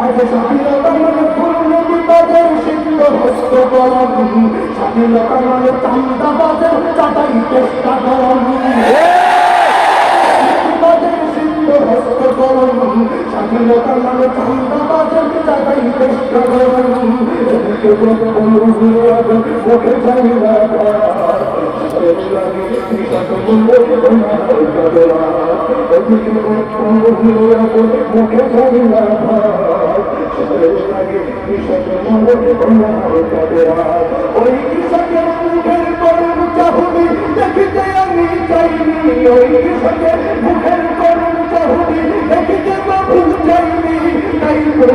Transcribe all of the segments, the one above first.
আজ স্বাধীনতা মানে পূর্ণ বিপদের সিদ্ধ হস্ত করণ স্বাধীনতা মানে চান্দাবাদের চাটাই চেষ্টা করণ ওই কৃষকের মুখের করুণ চাহুনি দেখিতে আমি চাইনি ওই কৃষকের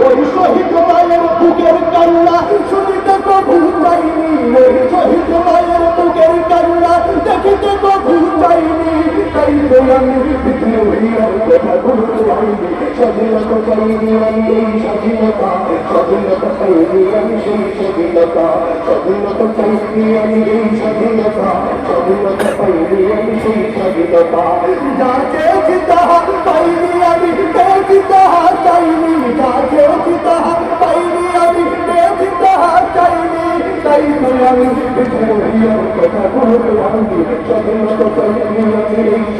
ওই শহীদ বুকের কান্না শুনিতে কবু যাইনি তাই তো আমি বিদ্রোহীর কথা বলতে আইনি স্বাধীনতা চাইনি আমি এই স্বাধীনতা স্বাধীনতা চাইনি আমি সেই স্বাধীনতা স্বাধীনতা চাইনি আমি এই স্বাধীনতা স্বাধীনতা পাইনি আমি সেই স্বাধীনতা যা চেয়েছি তাহা পাইনি আমি পেয়েছি তাহা চাইনি যা চেয়েছি তাহা পাইনি আমি পেয়েছি তাহা চাইনি তাই তো আমি বিদ্রোহীর কথা বলতে আইনি স্বাধীনতা চাইনি আমি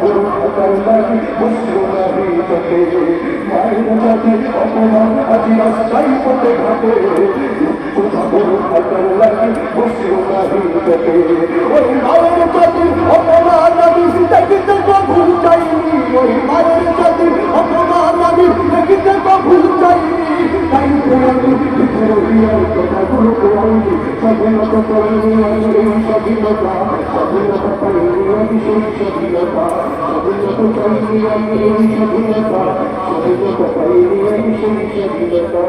বড় থাকার লাগি বুঝলো না চোখে মায়ের জাতি অপমান আজি রাস্তায় স্বাধীনতা স্বাধীনতা স্বাধীনতা স্বাধীনতা স্বাধীনতা